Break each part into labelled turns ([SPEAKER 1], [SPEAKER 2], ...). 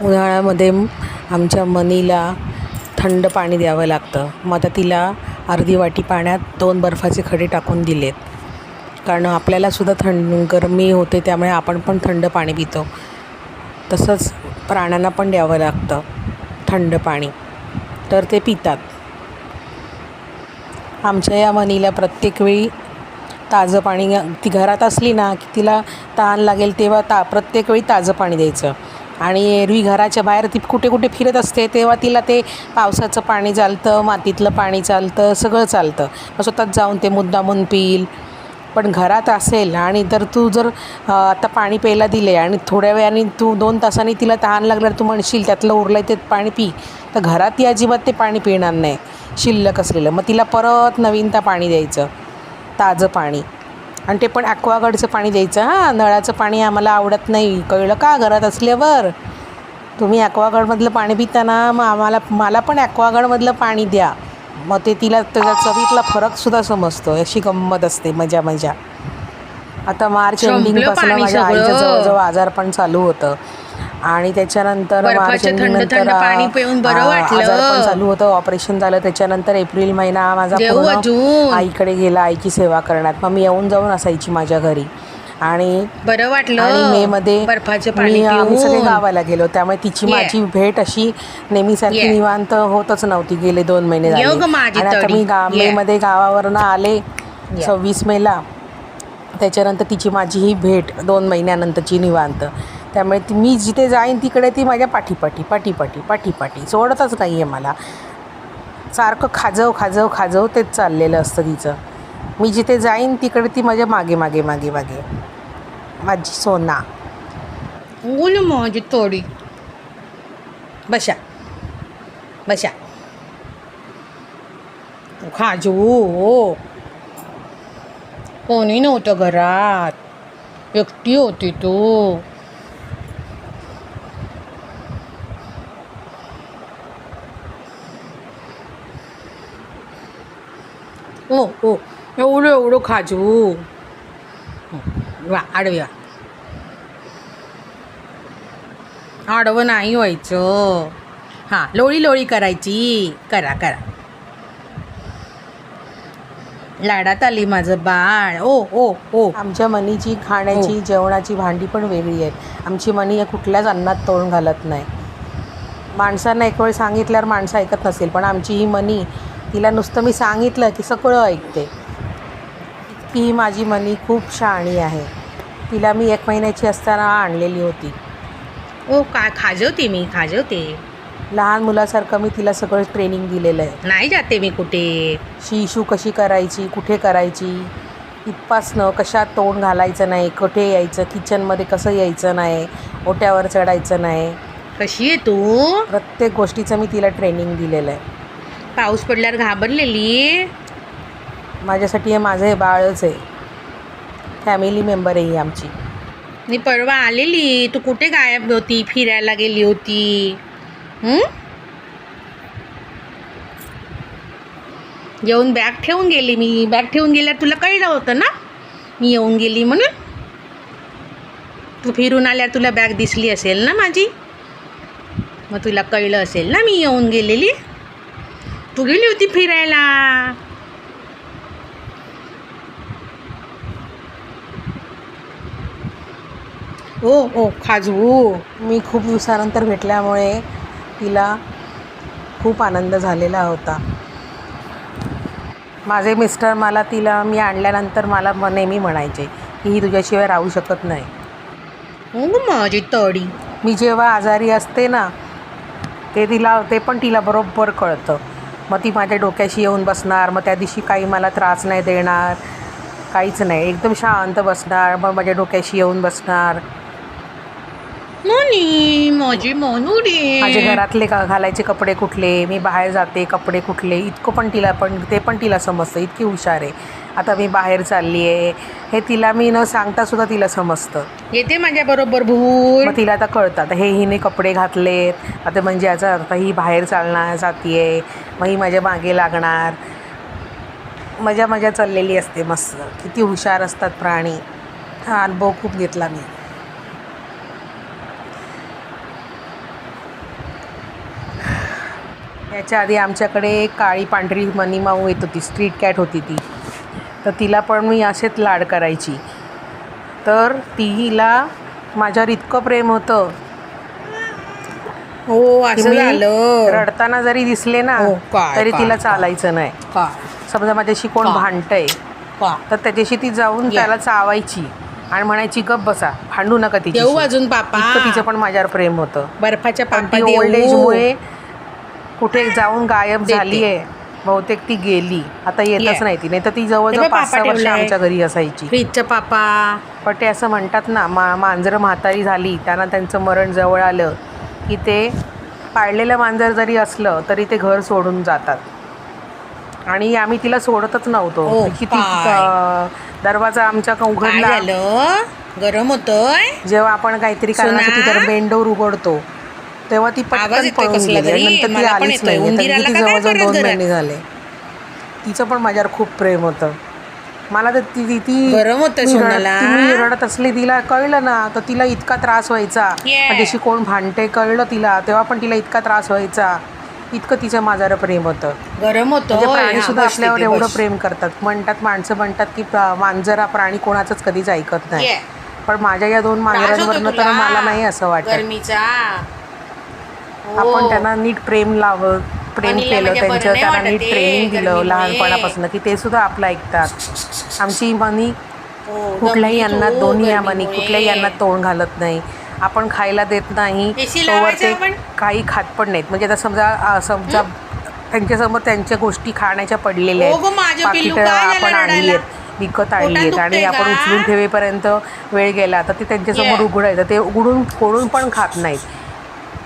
[SPEAKER 1] उन्हाळ्यामध्ये आमच्या मनीला थंड पाणी द्यावं लागतं. मग आता तिला अर्धी वाटी पाण्यात दोन बर्फाचे खडे टाकून दिलेत. कारण आपल्यालासुद्धा थंड गरमी होते त्यामुळे आपण पण थंड पाणी पितो. तसंच प्राण्यांना पण द्यावं लागतं थंड पाणी. तर ते पितात. आमच्या या मनीला प्रत्येक वेळी ताजं पाणी ती घरात असली ना की तिला तहान लागेल तेव्हा ता प्रत्येक वेळी ताजं पाणी द्यायचं. आणि एरवी घराच्या बाहेर ती कुठे कुठे फिरत असते तेव्हा तिला ते पावसाचं पाणी चालतं मातीतलं पाणी चालतं सगळं चालतं. मग स्वतःच जाऊन ते मुद्दामून पिईल. पण घरात असेल आणि तर तू जर आता पाणी प्यायला दिले आणि थोड्या वेळाने तू दोन तासांनी तिला तहान लागल्यावर तू म्हणशील त्यातलं उरलं ते पाणी पी. तर घरात ती अजिबात ते पाणी पिणार नाही. शिल्लक असलेलं. मग तिला परत नवीनता पाणी द्यायचं. ताजं पाणी. आणि ते पण ॲक्वागार्डचं पाणी द्यायचं हां? नळाचं पाणी आम्हाला आवडत नाही. कळलं का? घरात असल्यावर. तुम्ही ॲक्वागार्डमधलं पाणी पिताना मग आम्हाला मला पण ॲक्वागार्डमधलं पाणी द्या. मग ते तिला त्याचा चवीतला फरकसुद्धा समजतो. अशी गंमत असते मजा मजा. आता मार्च एंडिंगपासून
[SPEAKER 2] पाणी
[SPEAKER 1] माझ्या आईचं. जवळजवळ आजारपण चालू होतं. आणि त्याच्यानंतर मार्च
[SPEAKER 2] बर्फाचं थंड-
[SPEAKER 1] एंडिंग
[SPEAKER 2] थंड पाणी पिऊन बरं वाटलं.
[SPEAKER 1] आजारपण चालू होतं ऑपरेशन झालं त्याच्यानंतर एप्रिल महिना माझा. आईकडे गेला आईची सेवा करण्यात मग मी येऊन जाऊन असायची माझ्या घरी आणि
[SPEAKER 2] बरं वाटलं
[SPEAKER 1] मे मध्ये
[SPEAKER 2] बर्फाचं पाणी
[SPEAKER 1] आम्ही सगळे गावाला गेलो त्यामुळे तिची. माझी भेट अशी नेहमीसारखी. निवांत होतच नव्हती गेले दोन महिने झाले आता. मी मे. मध्ये गावावरनं आले सव्वीस मेला त्याच्यानंतर तिची माझी ही भेट दोन महिन्यानंतरची निवांत त्यामुळे ती मी जिथे जाईन तिकडे ती माझ्या पाठीपाठी पाठीपाठी पाठीपाठी. सोडतच नाही आहे मला. सारखं खाजव खाजव खाजव तेच चाललेलं असतं तिचं. मी जिथे जाईन तिकडे ती माझ्या मागे मागे मागे मागे. माझी सोना.
[SPEAKER 2] ऊन माझी थोडी बशा. बशा. खाजू हो. कोणी नव्हतं घरात. एकटी होती तू. ओ ओ एवढं एवढं खाजू वा आडव्या आडवं नाही व्हायचं हां लोळी लोळी करायची करा करा लाडात आली माझं बाळ ओ ओ ओ
[SPEAKER 1] आमच्या मनीची खाण्याची जेवणाची भांडी पण वेगळी आहेत. आमची मनी या कुठल्याच अन्नात तोंड घालत नाही. माणसांना एक वेळ सांगितल्यावर माणसं ऐकत नसेल पण आमची ही मनी तिला नुसतं मी सांगितलं की सगळं ऐकते. की माझी मनी खूप शहाणी आहे. तिला मी एक महिन्याची असताना आणलेली होती.
[SPEAKER 2] ओ काय खाजवते मी खाजवते.
[SPEAKER 1] लहान मुलासारखं मी तिला सगळं ट्रेनिंग दिलेलं आहे.
[SPEAKER 2] नाही जाते मी कुठे.
[SPEAKER 1] शी कशी करायची कुठे करायची? इथपासनं कशात तोंड घालायचं नाही कुठे यायचं किचनमध्ये कसं यायचं नाही ओट्यावर चढायचं नाही.
[SPEAKER 2] कशी आहे तू?
[SPEAKER 1] प्रत्येक गोष्टीचं मी तिला ट्रेनिंग दिलेलं आहे.
[SPEAKER 2] पाऊस पडल्यावर घाबरलेली?
[SPEAKER 1] माझ्यासाठी हे माझं हे बाळच आहे. फॅमिली मेंबर आहे ही आमची.
[SPEAKER 2] मी परवा आलेली. तू कुठे गायब होती? फिरायला गेली होती. हं? येऊन बॅग ठेवून गेली मी. बॅग ठेवून गेल्यावर तुला कळलं होतं ना? मी येऊन गेली म्हणून. तू फिरून आल्यावर तुला बॅग दिसली असेल ना माझी? मग तुला कळलं असेल ना मी येऊन गेलेली? तू गेली होती फिरायला. ओ ओ खाजवू
[SPEAKER 1] मी खूप दिवसानंतर भेटल्यामुळे तिला खूप आनंद झालेला होता. माझे मिस्टर मला तिला मी आणल्यानंतर मला म- नेहमी म्हणायचे की ही तुझ्याशिवाय राहू शकत नाही.
[SPEAKER 2] हो माझी तडी.
[SPEAKER 1] मी जेव्हा आजारी असते ना ते तिला ते पण तिला बरोबर कळतं. मग ती माझ्या डोक्याशी येऊन बसणार मग त्या दिवशी काही मला त्रास नाही देणार काहीच नाही. एकदम शांत बसणार मग माझ्या डोक्याशी येऊन बसणार.
[SPEAKER 2] मोनी माझी मोनुडी
[SPEAKER 1] माझे घरातले का घालायचे कपडे कुठले? मी बाहेर जाते कपडे कुठले? इतकं पण तिला पण ते पण तिला समजतं. इतकी हुशार आहे. आता मी बाहेर चालली आहे. हे तिला मी न सांगता सुद्धा तिला समजतं.
[SPEAKER 2] येते माझ्या बरोबर भूल.
[SPEAKER 1] मग तिला आता कळतं. आता हे हिने कपडे घातलेत. आता म्हणजे याचा अर्थ ही बाहेर चालणार जातीये. मग ही माझ्या मागे लागणार. मजा मजा चाललेली असते मस्त. किती हुशार असतात प्राणी. हा अनुभव खूप घेतला मी. याच्या आधी आमच्याकडे काळी पांढरी मनीमाऊ येत होती स्ट्रीट कॅट होती ती. तर तिला पण मी असेच लाड करायची. तर तिला माझ्यावर इतकं प्रेम होतं.
[SPEAKER 2] हो असं झालं.
[SPEAKER 1] रडताना जरी दिसले ना
[SPEAKER 2] हो,
[SPEAKER 1] तरी तिला. चालायचं नाही. समजा माझ्याशी कोण? भांडतंय तर त्याच्याशी ती जाऊन. त्याला चावायची आणि म्हणायची गप बसा भांडू नका तिची
[SPEAKER 2] अजून पापा.
[SPEAKER 1] तिचं पण माझ्यावर प्रेम होतं.
[SPEAKER 2] बर्फाच्या
[SPEAKER 1] ओल्ड एजमुळे कुठे जाऊन गायब. झाली आहे. बहुतेक ती गेली. आता येतच. नाही ती. नाही तर ती जवळजवळ
[SPEAKER 2] बघ,
[SPEAKER 1] पाच सहा वर्ष. आमच्या घरी असायची.
[SPEAKER 2] फ्रीजच्या पापा.
[SPEAKER 1] पण ते असं म्हणतात ना मा मांजरं म्हातारी झाली त्यांना त्यांचं मरण जवळ आलं की ते पाळलेलं मांजर जरी असलं तरी ते घर सोडून जातात. आणि आम्ही तिला सोडतच नव्हतो. किती दरवाजा आमच्या उघडला
[SPEAKER 2] गरम होतोय?
[SPEAKER 1] जेव्हा आपण काहीतरी? कारणासाठी तर बेंडोर उघडतो. तेव्हा ती पटकन पळून गेली? नंतर ती आलीच. नाही ती जवळजवळ दोन? महिने झाले तिचं पण माझ्यावर खूप प्रेम होतं मला तर ती ती-
[SPEAKER 2] गरम होतंय
[SPEAKER 1] मी रड-
[SPEAKER 2] सोनाला.
[SPEAKER 1] ती मी रडत असली तिला कळलं ना तर तिला इतका त्रास व्हायचा
[SPEAKER 2] Yeah.
[SPEAKER 1] माझ्याशी कोण भांडते कळलं तिला तेव्हा पण तिला इतका त्रास व्हायचा इतकं तिचं माझ्यावर प्रेम होतं
[SPEAKER 2] गरम
[SPEAKER 1] म्हणजे
[SPEAKER 2] होतं
[SPEAKER 1] प्राणी सुद्धा आपल्यावर एवढं प्रेम करतात म्हणतात माणसं म्हणतात की मांजर प्राणी कोणाचंच कधीच ऐकत नाही पण माझ्या या दोन मांजरांवरनं तर मला नाही असं वाटत. आपण त्यांना नीट प्रेम लावं प्रेम केलं
[SPEAKER 2] म्हणजे
[SPEAKER 1] त्यांचं त्यांना नीट ट्रेनिंग दिलं
[SPEAKER 2] गरमीमुळे.
[SPEAKER 1] लहानपणापासून की ते सुद्धा आपलं ऐकतात आमची मनी
[SPEAKER 2] हो,
[SPEAKER 1] कुठल्याही
[SPEAKER 2] तू
[SPEAKER 1] दोन्ही या मनी. कुठल्याही अन्नात तोंड घालत नाही आपण खायला देत नाही तोवर ते? काही खात पण नाहीत म्हणजे आता समजा समजा त्यांच्यासमोर त्यांच्या गोष्टी खाण्याच्या पडलेल्या
[SPEAKER 2] हो
[SPEAKER 1] पाकिटं
[SPEAKER 2] काय झालं
[SPEAKER 1] आपण आणली? आहेत विकत आणली आहेत आणि आपण? उचलून ठेवेपर्यंत वेळ गेला तर ते त्यांच्यासमोर. उघडायचं ते उघडून फोडून पण खात नाहीत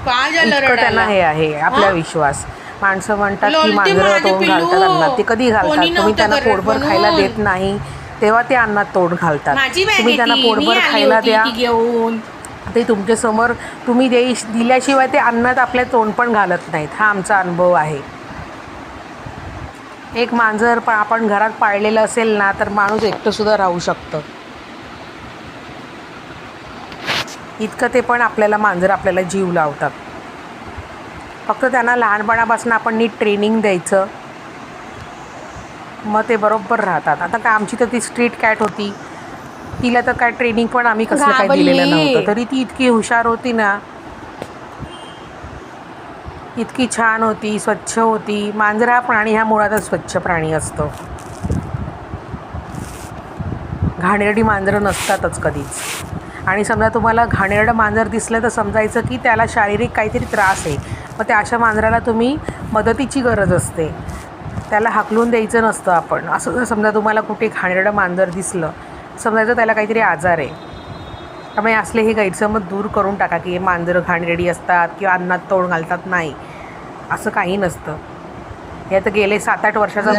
[SPEAKER 1] इतकं त्यांना? हे आहे आपला? विश्वास माणसं म्हणतात की मांजरं तोंड. घालतात अन्नात ते कधी घालतात तुम्ही त्यांना पोटभर खायला. देत नाही तेव्हा ते अन्नात तोंड घालतात तुम्ही त्यांना पोटभर खायला द्या
[SPEAKER 2] ती घेऊन
[SPEAKER 1] ते तुमच्यासमोर तुम्ही देई दिल्याशिवाय ते अन्नात आपल्या तोंड पण घालत नाहीत हा आमचा अनुभव आहे एक मांजर पण आपण घरात पाळलेलं असेल ना तर माणूस एकटं सुद्धा राहू शकतं इतकं ते पण आपल्याला मांजर आपल्याला जीव लावतात. फक्त त्यांना लहानपणापासून आपण नीट ट्रेनिंग द्यायचं. मग ते बरोबर राहतात. आता काय आमची तर ती स्ट्रीट कॅट होती. तिला तर काय ट्रेनिंग पण आम्ही कसलं काय दिलेलं. नव्हतं. तरी ती इतकी हुशार होती ना. इतकी छान होती स्वच्छ होती. मांजर हा प्राणी हा मुळातच स्वच्छ प्राणी असतो. घाणेरडी मांजरं नसतातच कधीच. आणि समजा तुम्हाला घाणेरडं मांजर दिसलं तर समजायचं की त्याला शारीरिक काहीतरी त्रास आहे. मग त्या अशा मांजराला तुम्ही मदतीची गरज असते. त्याला हाकलून द्यायचं नसतं आपण. असं जर समजा तुम्हाला कुठे घाणेरडं मांजर दिसलं समजायचं त्याला काहीतरी आजार आहे त्यामुळे असले हे गैरसमज दूर करून टाका की हे मांजरं घाणेरडी असतात किंवा अन्नात तोंड घालतात. नाही. असं काही नसतं. हे आता गेले सात आठ वर्षाचा